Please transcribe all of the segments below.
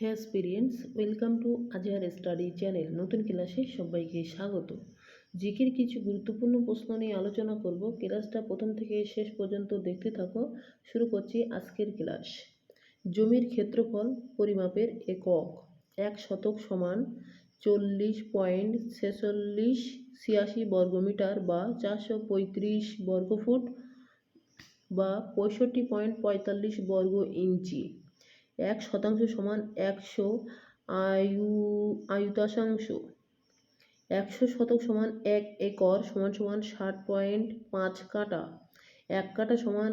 Hey experience, welcome to Azhar study channel. নতুন ক্লাসে সবাইকে স্বাগত। জিকের কিছু গুরুত্বপূর্ণ প্রশ্ন নিয়ে আলোচনা করব। ক্লাসটা প্রথম থেকে শেষ পর্যন্ত দেখতে থাকো। শুরু করছি আজকের ক্লাস। জমির ক্ষেত্রফল পরিমাপের একক। এক শতক সমান চল্লিশ পয়েন্ট ছেচল্লিশ ছিয়াশি বর্গমিটার বা চারশো পঁয়ত্রিশ বর্গফুট বা পঁয়ষট্টি পয়েন্ট পঁয়তাল্লিশ বর্গ ইঞ্চি। এক শতাংশ সমান একশো আয়ু, আয়ুতাংশ। একশো শতক সমান এক একর সমান সমান ষাট পয়েন্ট পাঁচ কাটা এক কাটা সমান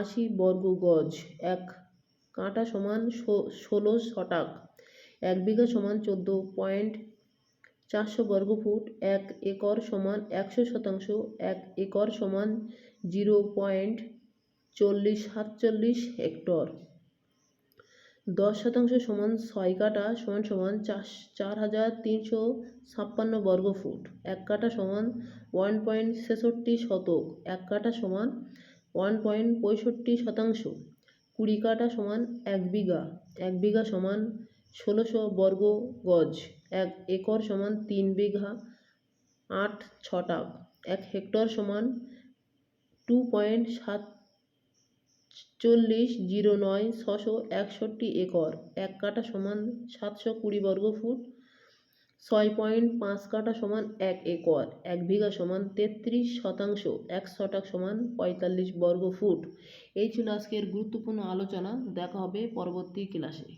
আশি বর্গ গজ। এক কাটা সমান ষোলো শটাক এক বিঘা সমান চোদ্দ পয়েন্ট চারশো বর্গ ফুট। এক একর সমান একশো শতাংশ। এক একর সমান জিরো পয়েন্ট চল্লিশ সাতচল্লিশ হেক্টর। দশ শতাংশ সমান ছয় কাটা সমান সমান চার চার হাজার তিনশো ছাপ্পান্ন বর্গ ফুট। এক কাটা সমান ওয়ান পয়েন্ট ছেষট্টি শতক। এক কাটা সমান ওয়ান পয়েন্ট পঁয়ষট্টি শতাংশ। কুড়ি কাটা সমান এক বিঘা। এক বিঘা সমান ষোলোশো বর্গ গজ। এক একর সমান তিন বিঘা আট ছটাক। এক হেক্টর সমান টু পয়েন্ট সাত চল্লিশ জিরো নয় ছশো একষট্টি একর, এক কাঠা সমান সাতশো কুড়ি বর্গ ফুট, ছয় পয়েন্ট পাঁচ কাঠা সমান এক একর, এক বিঘা সমান তেত্রিশ শতাংশ, এক শতক সমান পঁয়তাল্লিশ বর্গ ফুট। এই ছিল আজকের গুরুত্বপূর্ণ আলোচনা, দেখা হবে পরবর্তী ক্লাসে।